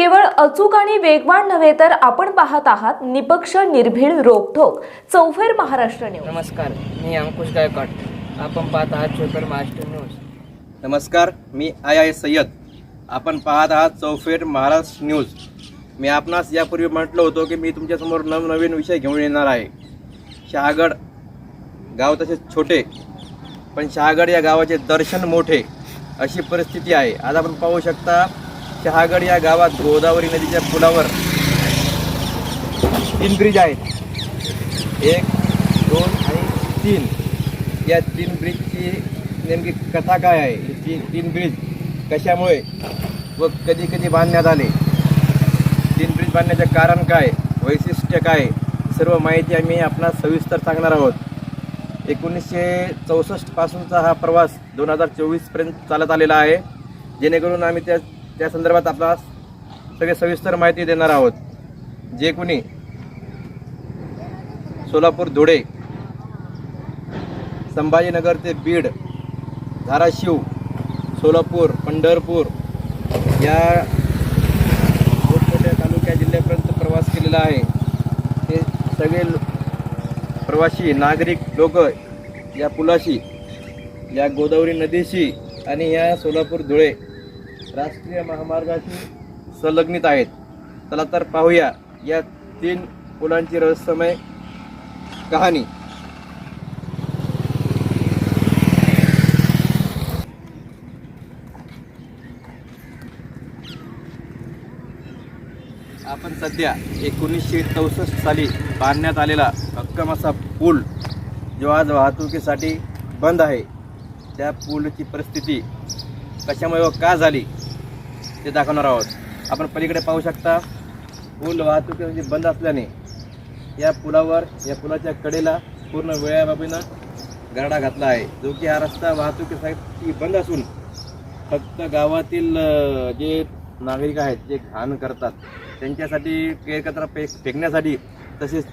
केवळ अचूक आणि वेगवान नव्हे तर आपण पाहत आहात निपक्ष निर्भीड रोखोक चौफेर महाराष्ट्र न्यूज. नमस्कार मी अंकुश गायकवाड. आपण पाहत आहात चोपर महाराष्ट्र न्यूज. नमस्कार मी आय आय सय्यद. आपण पाहत आहात चौफेर महाराष्ट्र न्यूज. मी आपणास यापूर्वी म्हटलं होतं की मी तुमच्यासमोर नवनवीन विषय घेऊन येणार आहे. शहागड गाव तसे छोटे पण शहागड या गावाचे दर्शन मोठे अशी परिस्थिती आहे. आज आपण पाहू शकता शहागड या गावात गोदावरी नदीच्या पुलावर तीन ब्रिज आहेत. एक दोन आणि तीन. या तीन ब्रिजची नेमकी कथा काय आहे? ही तीन तीन ब्रिज कशामुळे व कधी कधी बांधण्यात आले? तीन ब्रिज बांधण्याचे कारण काय? वैशिष्ट्य काय? सर्व माहिती आम्ही आपणास सविस्तर सांगणार आहोत. एकोणीसशे चौसष्टपासूनचा हा प्रवास दोन हजार चोवीसपर्यंत चालत आलेला आहे. जेणेकरून आम्ही त्या त्या संदर्भात आपला सगळे सविस्तर माहिती देणार आहोत. जे कोणी सोलापूर धुळे संभाजीनगर ते बीड धाराशिव सोलापूर पंढरपूर या मोठमोठ्या तालुक्या जिल्ह्यापर्यंत प्रवास केलेला आहे. ते सगळे लो- प्रवासी नागरिक लोक या पुलाशी या गोदावरी नदीशी आणि या सोलापूर धुळे राष्ट्रीय महामार्गाशी संलग्नित आहेत. चला तर पाहूया या तीन पुलांची रहस्यमय कहाणी. आपण सध्या एकोणीसशे चौसष्ट साली बांधण्यात आलेला भक्कम असा पूल जो आज वाहतुकीसाठी बंद आहे. त्या पूलची परिस्थिती कशामुळे व का झाली? ते दाखवणार आहोत. आपण पलीकडे पाहू शकता पूल वाहतुकीसाठी म्हणजे बंद असल्याने या पुलावर या पुलाच्या कडेला पूर्ण वेळाबाबीनं गरडा घातला आहे. जो की हा रस्ता वाहतुकीसाठी बंद असून फक्त गावातील जे नागरिक आहेत जे घाण करतात त्यांच्यासाठी एकत्र पे फेकण्यासाठी तसेच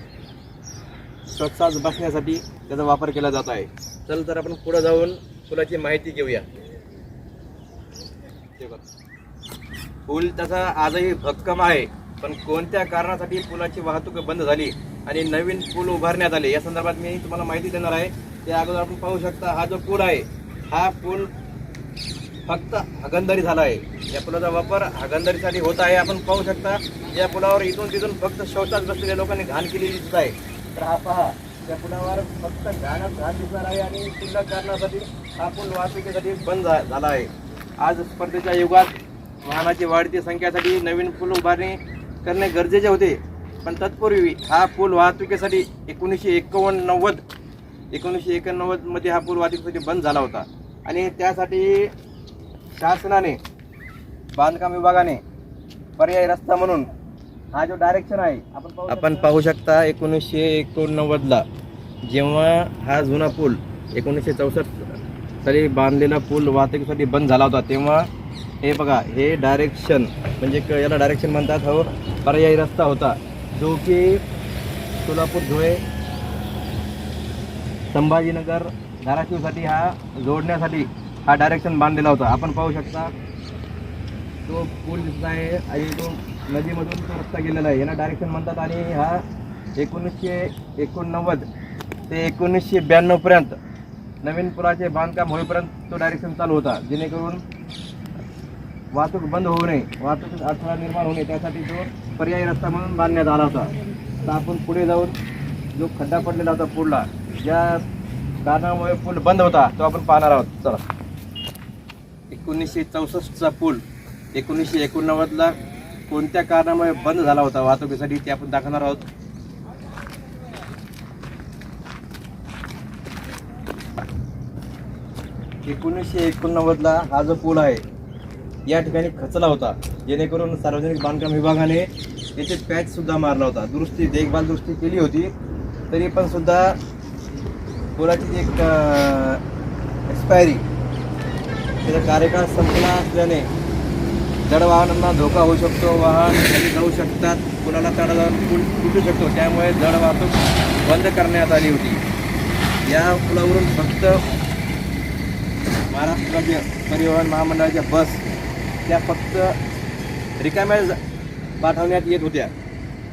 स्वच्छाच बसण्यासाठी त्याचा वापर केला जात आहे. चल तर आपण पुढे जाऊन पुलाची माहिती घेऊया. बघ. पूल तसा आजही भक्कम आहे. पण कोणत्या कारणासाठी पुलाची वाहतूक बंद झाली आणि नवीन पूल उभारण्यात आले या संदर्भात मी तुम्हाला माहिती देणार आहे. त्या अगोदर आपण पाहू शकता हा जो पूल आहे हा पूल फक्त हागंदारी झाला आहे. या पुलाचा वापर हागंदारीसाठी होत आहे. आपण पाहू शकता या पुलावर इथून तिथून फक्त शौचात बसलेल्या लोकांनी घाण केलेली दिसत आहे. तर हा पहा त्या पुलावर फक्त घाणच घाण दिसणार आहे आणि शिल्लक कारणासाठी हा पूल वाहतुकीसाठी बंद झा- झाला आहे. आज स्पर्धेच्या युगात वाहनाची वाढती संख्येसाठी नवीन पूल उभारणी करणे गरजेचे होते. पण तत्पूर्वी हा पूल वाहतुकीसाठी एकोणीसशे एकोणनव्वद नव्वद एकोणीसशे एकोणनव्वदमध्ये हा पूल वाहतुकीसाठी बंद झाला होता. आणि त्यासाठी शासनाने बांधकाम विभागाने पर्यायी रस्ता म्हणून हा जो डायरेक्शन आहे आपण आपण पाहू शकता एकोणीसशे एकोणनव्वदला जेव्हा हा जुना पूल एकोणीसशे चौसष्ट साली बांधलेला पूल वाहतुकीसाठी बंद झाला होता तेव्हा हे बघा हे डायरेक्शन म्हणजे क- याला डायरेक्शन म्हणतात हो पर्यायी रस्ता होता. जो की सोलापूर धुळे संभाजीनगर धाराशिवसाठी हा जोडण्यासाठी हा डायरेक्शन बांधलेला होता. आपण पाहू शकता तो पूल दिसत आहे आणि तो नदीमधून तो रस्ता गेलेला आहे. याला डायरेक्शन म्हणतात आणि हा एकोणीसशे एकोणनव्वद ते एकोणीसशे ब्याण्णवपर्यंत नवीन पुलाचे बांधकाम होईपर्यंत तो डायरेक्शन चालू होता. जेणेकरून वाहतूक बंद होऊ नये. वाहतूक अडथळा निर्माण होऊ नये. त्यासाठी तो पर्यायी रस्ता म्हणून बांधण्यात आला होता तर आपण पुढे जाऊन जो खड्डा पडलेला होता पुलला ज्या कारणामुळे पूल बंद होता तो आपण पाहणार आहोत. चला. एकोणीसशे चौसष्टचा पूल एकोणीसशे एकोणनव्वदला कोणत्या कारणामुळे बंद झाला होता? वाहतुकीसाठी ते आपण दाखवणार आहोत. एकोणीसशे एकोणनव्वदला हा जो पूल आहे या ठिकाणी खचला होता. जेणेकरून सार्वजनिक बांधकाम विभागाने याचे पॅच सुद्धा मारला होता. दुरुस्ती देखभाल दुरुस्ती केली होती. तरी पण सुद्धा पुलाची एक एक्सपायरी त्याचा कार्यकाळ संपला असल्याने जड वाहनांना धोका होऊ शकतो. वाहन जाऊ शकतात. पुलाला तडा जाऊन पूल तुटू शकतो. त्यामुळे जड वाहतूक बंद करण्यात आली होती. या पुलावरून फक्त महाराष्ट्र राज्य परिवहन महामंडळाच्या बस त्या फक्त रिकाम्या पाठवण्यात येत होत्या.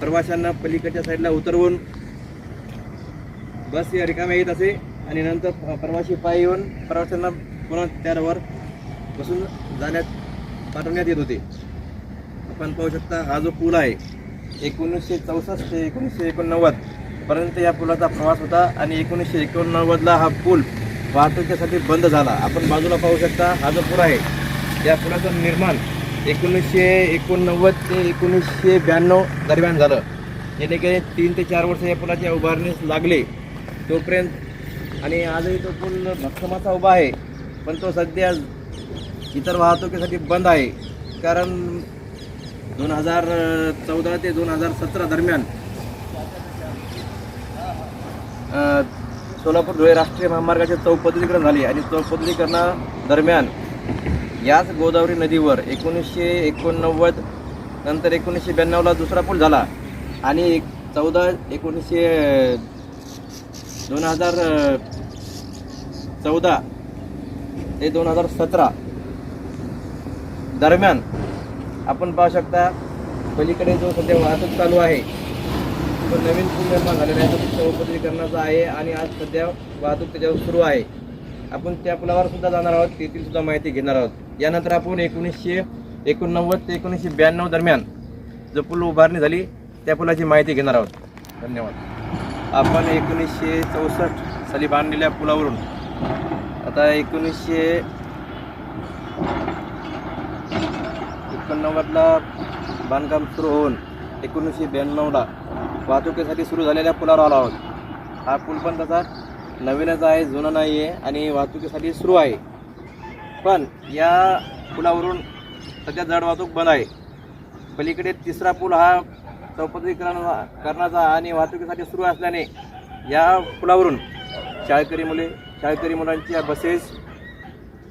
प्रवाशांना पलीकडच्या साईडला उतरवून बस या रिकाम्या येत असे आणि नंतर प्रवाशी पाय पायी येऊन प्रवाशांना पुन्हा त्यावर बसून जाण्यात पाठवण्यात येत होते. आपण पाहू शकता हा जो पूल आहे एकोणीसशे चौसष्ट ते एकोणीसशे एकोणनव्वद पर्यंत या पुलाचा प्रवास होता आणि एकोणीसशे एकोणनव्वदला हा पूल वाहतुकीसाठी बंद झाला. आपण बाजूला पाहू शकता हा जो पूल आहे या पुलाचं निर्माण एकोणीसशे एकोणनव्वद ते एकोणीसशे ब्याण्णव दरम्यान झालं. जेणेकरून तीन ते चार वर्ष या पुलाच्या उभारणीस लागले. तोपर्यंत आणि आजही तो पूल भक्कमाचा उभा आहे पण तो सध्या इतर वाहतुकीसाठी बंद आहे. कारण दोन हजार चौदा ते दोन हजार सतरा दरम्यान सोलापूर धुळे राष्ट्रीय महामार्गाचे चौपदरीकरण झाले आणि चौपदरीकरणा दरम्यान याच गोदावरी नदीवर एकोणीसशे एकोणनव्वद नंतर एकोणीसशे ब्याण्णवला दुसरा पूल झाला. आणि एक चौदा एकोणीसशे दोन हजार चौदा ते दोन हजार सतरा दरम्यान आपण पाहू शकता पलीकडे जो सध्या वाहतूक चालू आहे तो नवीन पूल निर्माण झालेला आहे. तो चौपदरीकरणाचा आहे आणि आज सध्या वाहतूक त्याच्यावर सुरू आहे. आपण त्या पुलावर सुद्धा जाणार आहोत तेथील सुद्धा माहिती घेणार आहोत. यानंतर आपण एकोणीसशे एकोणनव्वद ते एकोणीसशे ब्याण्णव दरम्यान जो पूल उभारणी झाली त्या पुलाची माहिती घेणार आहोत. धन्यवाद. आपण एकोणीसशे चौसष्ट साली बांधलेल्या पुलावरून आता एकोणीसशे एकोणनव्वदला बांधकाम सुरू होऊन एकोणीसशे ब्याण्णवला वाहतुकीसाठी सुरू झालेल्या पुलावर आलो आहोत. हा पूल पण तसा नवीनच आहे जुनं नाही आहे आणि वाहतुकीसाठी सुरू आहे. पण या पुलावरून सध्या जड वाहतूक बंद आहे. पलीकडे तिसरा पूल हा चौपदरीकरण करण्याचा आणि वाहतुकीसाठी सुरू असल्याने या पुलावरून शाळकरी मुले शाळकरी मुलांच्या बसेस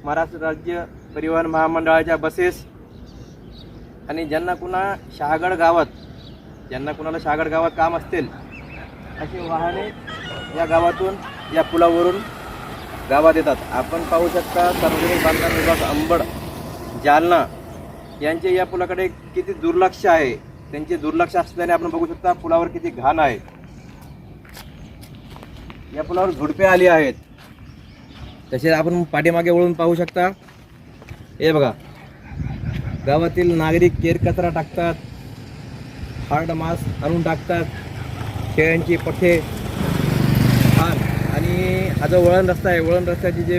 महाराष्ट्र राज्य परिवहन महामंडळाच्या बसेस आणि ज्यांना कुणा शहागड गावात ज्यांना कुणाला शहागड गावात काम असतील अशी वाहने या गावातून या पुलावरून गावात येतात. आपण पाहू शकता सार्वजनिक बांधकाम विभाग अंबड जालना यांचे या पुलाकडे किती दुर्लक्ष आहे? त्यांचे दुर्लक्ष असल्याने आपण बघू शकता पुलावर किती घाण आहे. या पुलावर झुडपे आली आहेत. तसेच आपण पाठीमागे वळून पाहू शकता हे बघा. गावातील नागरिक केर कचरा टाकतात हार्ड मास आणून टाकतात शेळ्यांची पठे हा जो वळण रस्ता आहे वळण रस्त्याची जे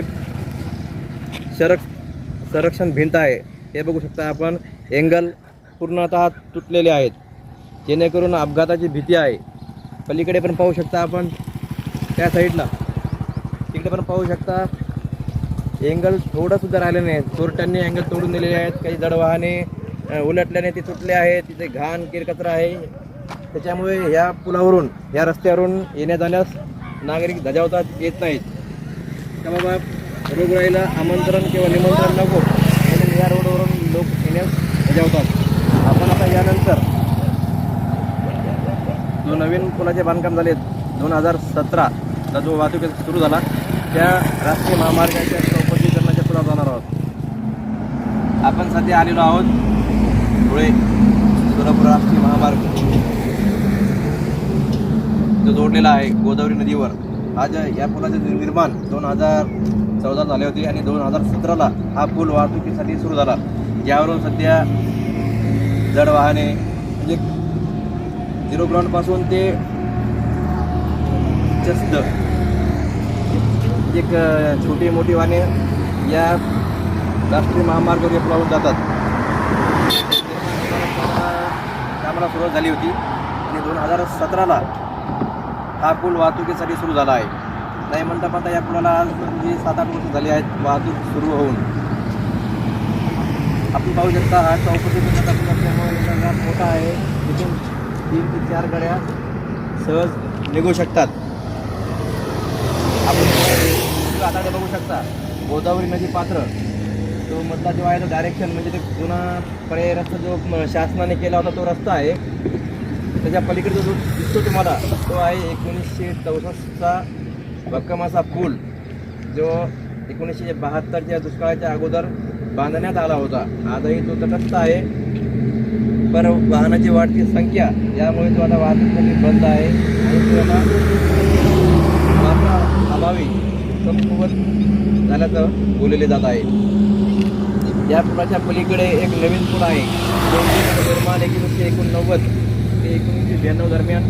सरक संरक्षण भिंत आहे हे बघू शकता आपण. एंगल पूर्णतः तुटलेले आहेत. जेणेकरून अपघाताची भीती आहे. पलीकडे पण पाहू शकता आपण. त्या साईडला. तिकडे पण पाहू शकता. एंगल थोडं सुद्धा राहिलं नाही. चोरट्यांनी अँगल तोडून दिलेले आहेत. काही जडवाहने उलटल्याने ते तुटले आहेत. तिथे घाण किरकचरा आहे. त्याच्यामुळे ह्या पुलावरून ह्या रस्त्यावरून येण्या जाण्यास नागरिक धजावतात येत नाहीत. त्यामुळे बाबा आमंत्रण किंवा निमंत्रण नको. म्हणून या रोडवरून लोक येण्यास धजावतात. आपण आता यानंतर जो नवीन पुलाचे बांधकाम झाले दोन हजार सतराचा जो वाहतूक सुरू झाला त्या राष्ट्रीय महामार्गाच्या चौपदीकरणाच्या पुलावर जाणार आहोत. आपण सध्या आलेलो आहोत धुळे सोलापूर राष्ट्रीय महामार्ग. जो जोडलेला आहे गोदावरी नदीवर आज या पुलाचे निर्माण दोन हजार चौदा झाले होते आणि दोन हजार सतराला हा पूल वाहतुकीसाठी सुरू झाला. यावरून सध्या जड वाहने म्हणजे झिरो ग्राउंडपासून ते जस्ट एक छोटी मोठी वाहने या राष्ट्रीय महामार्गावर या पुलावरून जातात. कामाला सुरुवात झाली होती. आणि दोन हजार सतराला हा पूल वाहतुकीसाठी सुरू झाला आहे. नाही म्हणता पाहता या पुलाला आज म्हणजे सात आठ वर्ष झाली आहेत वाहतूक सुरू होऊन. आपण पाहू शकता हा चौकशी असल्यामुळे मोठा आहे. तिथून तीन ते चार गाड्या सहज निघू शकतात. आपण आता बघू शकता. गोदावरी नदी पात्र. तो मधला जो आहे तो डायरेक्शन म्हणजे ते जुना पर्याय रस्ता जो म- शासनाने केला होता तो रस्ता आहे. त्याच्या पलीकडे जो दिसतो तुम्हाला तो आहे एकोणीसशे चौसष्टचा भक्कमाचा पूल जो एकोणीसशे बहात्तरच्या दुष्काळाच्या अगोदर बांधण्यात आला होता. आजही तो तटस्थ आहे. पर वाहनाची वाढती संख्या यामुळे तो आता वाहतूकसाठी बंद आहे. आणि तो आता अभावी कमकुवत झाल्याचं बोलले जात आहे. या पुलाच्या पलीकडे एक नवीन पूल आहे. जो निर्माण एकोणीसशे एकोणनव्वद. एकोणीसशे ब्याण्णव दरम्यान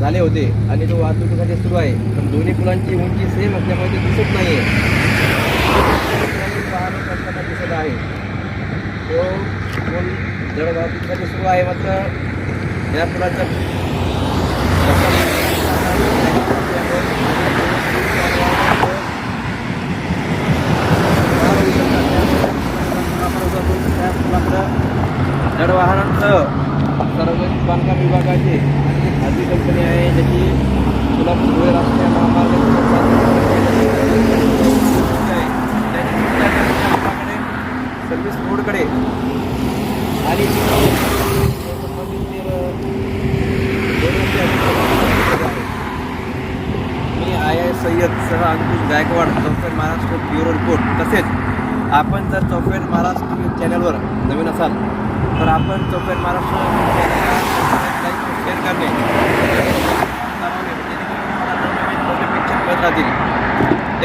झाले होते आणि तो वाहतुकीसाठी सुरू आहे. पण दोन्ही पुलांची उंची सेम असल्यामुळे ते दिसत नाही आहे दिसत आहे. तो पूल जड वाहतुकीसाठी सुरू आहे. मात्र या पुलाचा जड वाहनांसह सार्वजनिक बांधकाम विभागाचे खाजगी कंपनी आहे ज्याची सोलापूर धुळे राष्ट्रीय महामार्ग सर्व्हिस रोडकडे आणि मी आय आय सय्यद सह अंकुश गायकवाड चौफेर महाराष्ट्र ब्युरो रिपोर्ट. तसेच आपण जर चौफेर महाराष्ट्र चॅनलवर नवीन असाल तर आपण चौफेर महाराष्ट्र लाईक शेअर करणे. मिळत राहतील.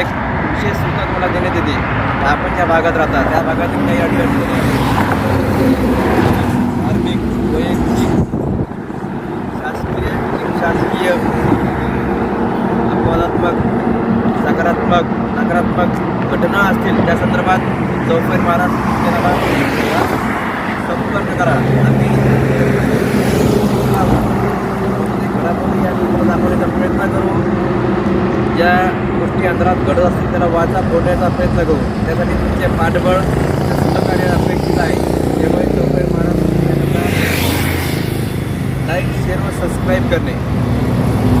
एक विशेष सूचना तुम्हाला देण्यात येते. आपण ज्या भागात राहता त्या भागातील काही अडचणी धार्मिक वैयक्तिक शासकीय शासकीय अपवादात्मक सकारात्मक नकारात्मक घटना असतील त्या संदर्भात चौफेर महाराष्ट्र चॅनलला करा आम्ही घडामोडी दाखवण्याचा प्रयत्न करू. ज्या गोष्टी अंतरात घडत असतील त्याला वाचा फोडण्याचा प्रयत्न करू. त्यासाठी तुमचे पाठबळ सहकार्य अपेक्षित आहे. त्यामुळे चौफेर महाराज लाईक शेअर व सबस्क्राईब करणे.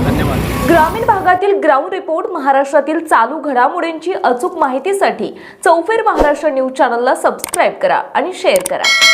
धन्यवाद. ग्रामीण भागातील ग्राउंड रिपोर्ट महाराष्ट्रातील चालू घडामोडींची अचूक माहितीसाठी चौफेर महाराष्ट्र न्यूज चॅनलला सबस्क्राईब करा आणि शेअर करा.